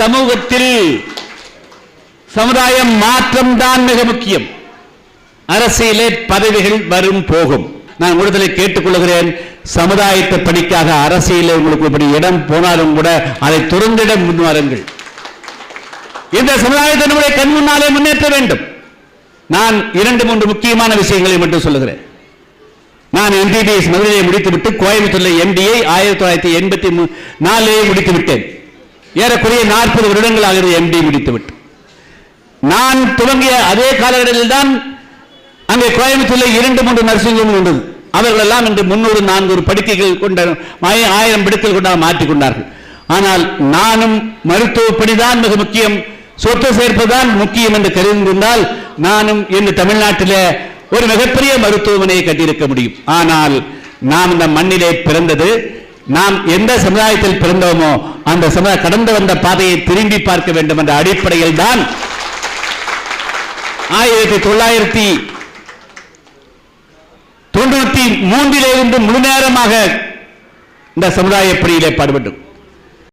சமூகத்தில் சமுதாயம் மாற்றம் தான் மிக முக்கியம். அரசியலே பதவிகள் வரும் போகும். நான் விடுதலை கேட்டுக்கொள்கிறேன். சமுதாயத்தை பணிக்காக அரசியலில் உங்களுக்கு இப்படி இடம் போனாலும் கூட அதை துறந்திட முன்வாருங்கள் இந்த சமுதாயத்தை நம்முடைய கண் முன்னாலே முன்னேற்ற வேண்டும். நான் இரண்டு மூன்று முக்கியமான விஷயங்களை மட்டும் சொல்லுகிறேன். நான் எம்பிபிஎஸ் மதுரையை முடித்துவிட்டு கோயம்புத்தூரில் எம்பிஐ ஆயிரத்தி தொள்ளாயிரத்தி எண்பத்தி நாலிலே முடித்து விட்டேன் ஏறக்குறைய நாற்பது வருடங்கள் ஆகிறது எம்பி முடித்துவிட்டு. நான் துவங்கிய அதே காலகட்டத்தில் தான் அங்கே கோயம்புத்தூரில் இரண்டு மூன்று நர்சிங் ஹோம் இருந்தது அவர்கள் எல்லாம் இன்று முன்னூறு நானூறு படுக்கைகள் கொண்ட ஆயிரம் படுக்கைகள் கொண்டாக மாற்றிக் கொண்டார்கள். ஆனால் நானும் மருத்துவ பணிதான் மிக முக்கியம். சொத்து சேர்ப்பதுதான் முக்கியம் என்று கருதிருந்தால் நானும் இன்று தமிழ்நாட்டில ஒரு மிகப்பெரிய மருத்துவமனையை கட்டியிருக்க முடியும். ஆனால் நாம் இந்த மண்ணிலே பிறந்தது நாம் எந்த சமுதாயத்தில் பிறந்தோமோ அந்த சமுதாய கடந்து வந்த பாதையை திரும்பி பார்க்க வேண்டும் என்ற அடிப்படையில் தான் ஆயிரத்தி தொள்ளாயிரத்தி தொண்ணூத்தி மூன்றிலிருந்து முழு நேரமாக இந்த சமுதாய பணியிலே பாடுபட்டோம்.